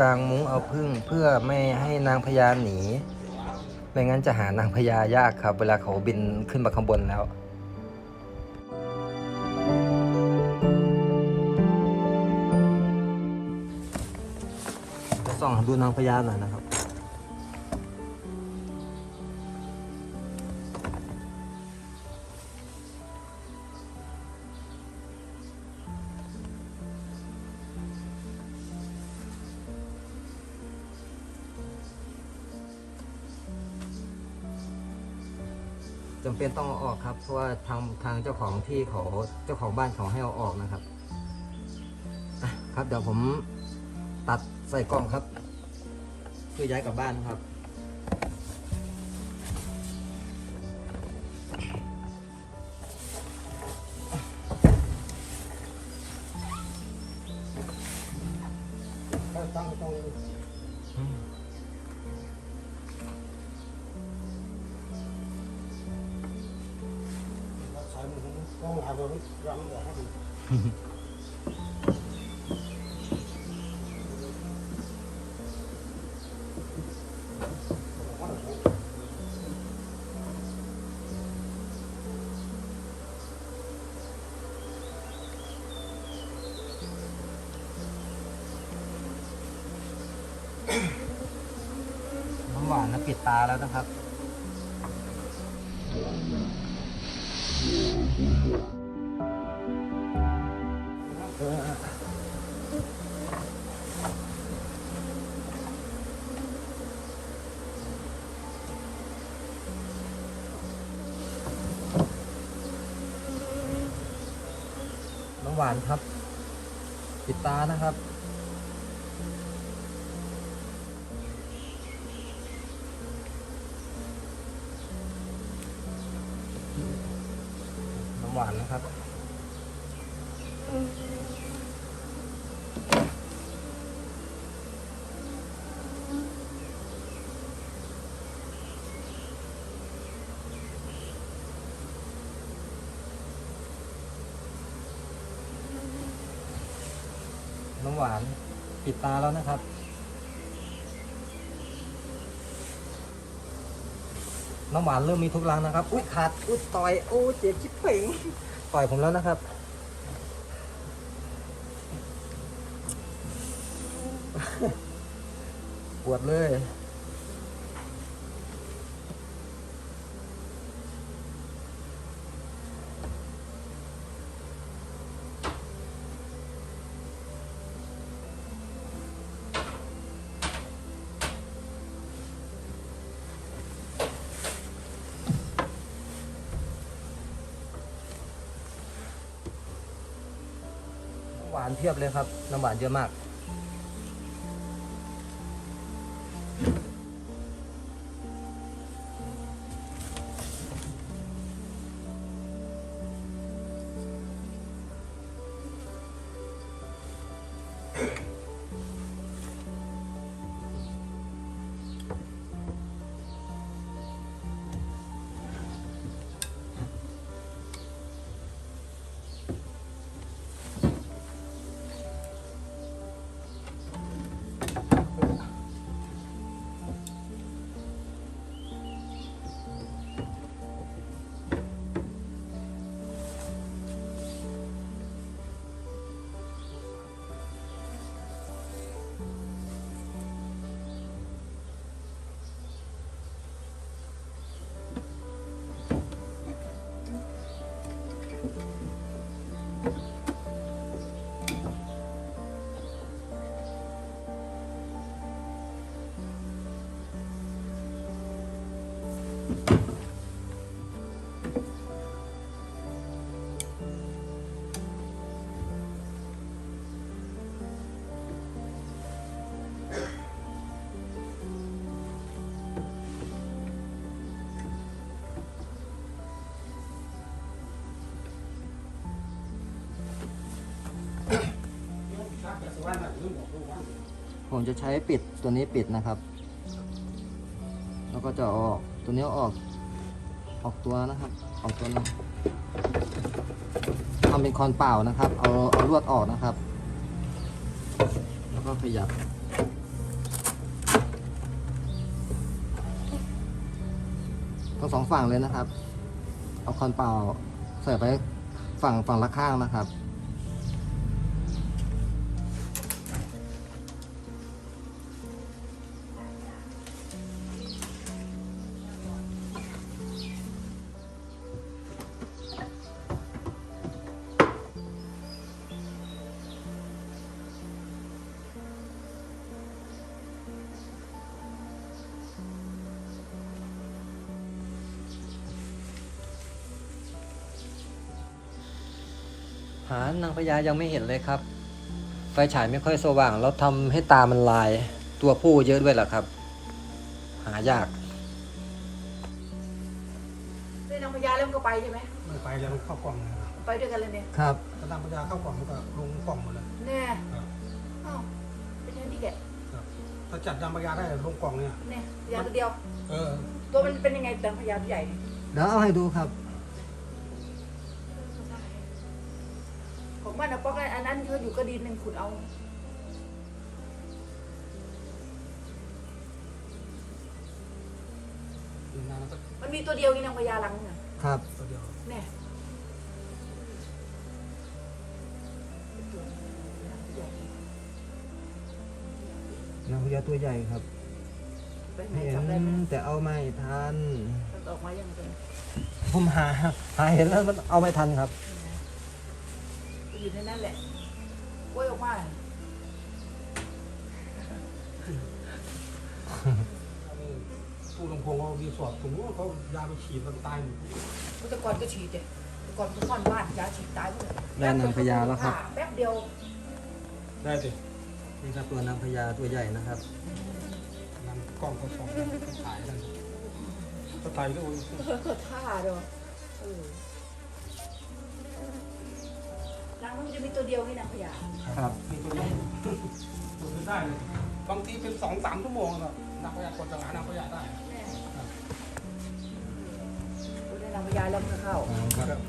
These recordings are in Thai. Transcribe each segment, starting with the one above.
กลางมุ้งเอาพึ่งเพื่อไม่ให้นางพญาหนี ไม่งั้นจะหานางพญายากครับ เวลาเขาบินขึ้นมาข้างบนแล้วจะส่องดูนางพญาหน่อยนะครับ จำเป็นต้องเอาออกครับ เพราะว่าทางทางเจ้าของที่เขาเจ้าของบ้านเขาให้เอาออกนะครับอะครับเดี๋ยวผมตัดใส่กล่องครับเพื่อย้ายกลับบ้านครับ ต้องหาตัวรังเดี๋ยวให้ดูน้ำหวานนะปิดตาแล้วนะครับ น้ำหวานครับ ปิดตานะครับ น้ำหวานนะครับ น้ำหวานปิดตาแล้วนะครับ น้ำหวานเริ่มมีทุกรังนะครับ อุ้ยขาด อุ้ยต่อย โอ้เจ็บชิบเป่งต่อยผมแล้วนะครับ ปวดเลยานเพียบเลยครับน้ำหวานเยอะมาก ผมจะใช้ปิดตัวนี้ปิดนะครับ แล้วก็จะออกตัวนี้อออก ออกตัวนะครับ ออกตัวนะทำเป็นคอนเปล่านะครับ เอาเอาลวดออกนะครับ แล้วก็ขยับทั้งสองฝั่งเลยนะครับ เอาคอนเปล่าใส่ไปฝั่งฝั่งละข้างนะครับานางพญายังไม่เห็นเลยครับ ไฟฉายไม่ค่อยสว่าง แล้วทำให้ตามันลาย ตัวผู้เยอะด้วยแหละครับ หายากเล่นนางพญาแล้วมันก็ไปใช่ไหมไม่ไปแล้วมันเข้ากล่องนะครับไปด้วยกันเลยเนี่ยครับ ถ้าตามปัญญาเข้ากล่องมันก็ลงกล่องหมดเลย แน่ครับอ้าวเป็นแค่นี้แกะครับถ้าจัดยามปัญญาได้ลงกล่องเนี่ย เนี่ยพญาตัวเดียว เออ ตัวมันเป็นยังไงแต่พญาตัวใหญ่เนี่ยเดี๋ยวเอาให้ดูครับ ของบ้านนะป๊อกอันนั้นเขาอยู่กระดินหนึ่งขุดเอามีนานแล้วก็มันมีตัวเดียวนี่นางพญาลังเนี่ยครับ ตัวเดียวเนี่ยนางพญาตัวใหญ่ครับเป็นไงเห็นจำได้ไหมแต่เอาไม่ทัน มันออกมายังไงผมหาหาเห็นแล้วมันเอาไม่ทันครับ อยู่ในนั้นแหละกล้วยออกมาผู้ลงพงเขารีสอร์ทตรงนู้นเขายาไปฉีดมันตายหมดพุทธกรก็ฉีดเนี่ยแต่ก่อนทุกคนบ้านยาฉีดตายหมดเลยได้นางพญาแล้วครับ แป๊บเดียวได้สินี่ครับตัวนางพญาตัวใหญ่นะครับนำกล่องเขาสองเขาถ่ายนั่นก็ตายแล้วท่าเดียวเอ มันจะมีตัวเดียวนี่นางพญาครับ มีตัวนี้ตัวนี้ได้เลยบางทีเป็นสองสามชั่วโมงแล้วนักพยากรจะหานักพยาได้แน่ตัวนี้นางพญาแล้วมันก็เข้าครับ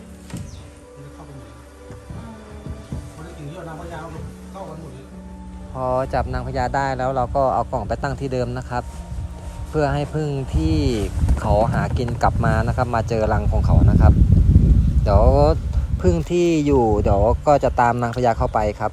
มันจะเข้าไปหมดมันจะถึงที่นักพยาเข้ากันหมดเลยพอจับนางพญาได้แล้วเราก็เอากล่องไปตั้งที่เดิมนะครับ เพื่อให้พึ่งที่เขาหากินกลับมานะครับ มาเจอรังของเขานะครับ เดี๋ยว พึ่งที่อยู่เดี๋ยวก็จะตามนางพญาเข้าไปครับ